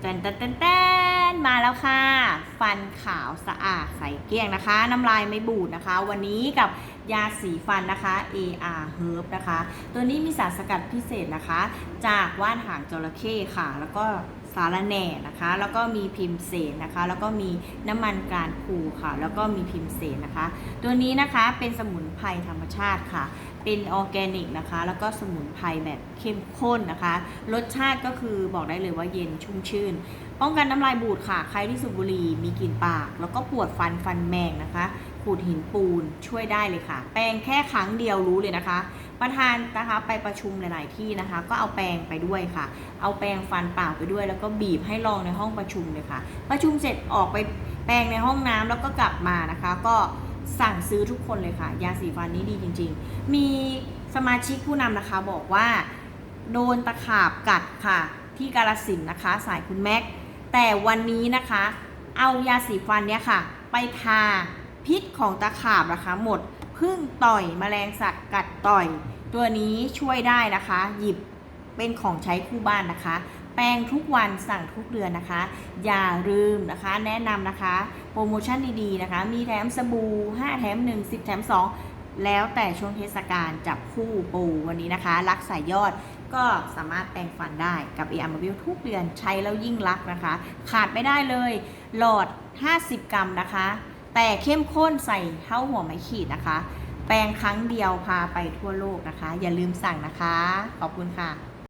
แตนแตนแตนแตนมาแล้วค่ะ ฟันขาวสะอาดใสเกลี้ยงนะคะ น้ำลายไม่บูดนะคะ วันนี้กับยาสีฟันนะคะ AR Herb นะคะ ตัวนี้มีสารสกัดพิเศษนะคะ จากว่านหางจระเข้ค่ะ แล้วก็สารแหน่นะคะ แล้วก็มีพิมเสนนะคะ แล้วก็มีน้ำมันการพูค่ะ แล้วก็มีพิมเสนนะคะ ตัวนี้นะคะเป็นสมุนไพรธรรมชาติค่ะ เป็นออร์แกนิกนะคะ แล้วก็สมุนไพรแบบเข้มข้นนะคะ รสชาติก็คือบอกได้เลยว่าเย็นชุ่มชื่น ป้องกันน้ำลายบูดค่ะ ใครที่สูบบุหรี่มีกลิ่นปาก แล้วก็ปวดฟันฟันแมงนะคะ ขูดหินปูนช่วยได้เลยค่ะ แปรงแค่ครั้งเดียวรู้เลยนะคะ ประธานนะคะไปประชุมหลาย ๆ ที่นะคะ ก็เอาแปรงไปด้วยค่ะ เอาแปรงฟันเปล่าไปด้วย แล้วก็บีบให้ลองในห้องประชุมเลยค่ะ ประชุมเสร็จออกไปแปรงในห้องน้ำแล้วก็กลับมานะคะ ก็ สั่งซื้อทุกคนเลยค่ะ ยาสีฟันนี้ดีจริง ๆ มีสมาชิกผู้นำนะคะบอกว่า โดนตะขาบกัดค่ะ ที่กาลสินนะคะ สายคุณแม็ก แต่วันนี้นะคะ เอายาสีฟันเนี้ยค่ะ ไปทาพิษของตะขาบนะคะ หมดพึ่งต่อยแมลงสัตว์กัดต่อย ตัวนี้ช่วยได้นะคะ หยิบเป็นของใช้คู่บ้านนะคะ แปรงทุกวันสั่งทุกเดือนนะคะ อย่าลืมนะคะแนะนำนะคะ โปรโมชั่นดีๆนะคะ มีแถมสบู่5แถม 1 10 แถม 2 แล้วแต่ช่วงเทศกาลจับคู่ปูวันนี้นะคะ รักสายยอดก็สามารถแปรงฟันได้กับเอ r ม v วิทุกเดือนใช้แล้วยิ่งรักนะคะ ขาดไม่ได้เลย หลอด 50 กรัมนะคะ แต่เข้มข้นใส่เท่าหัวไม้ขีดนะคะ แปรงครั้งเดียวพาไปทั่วโลกนะคะ อย่าลืมสั่งนะคะ ขอบคุณค่ะ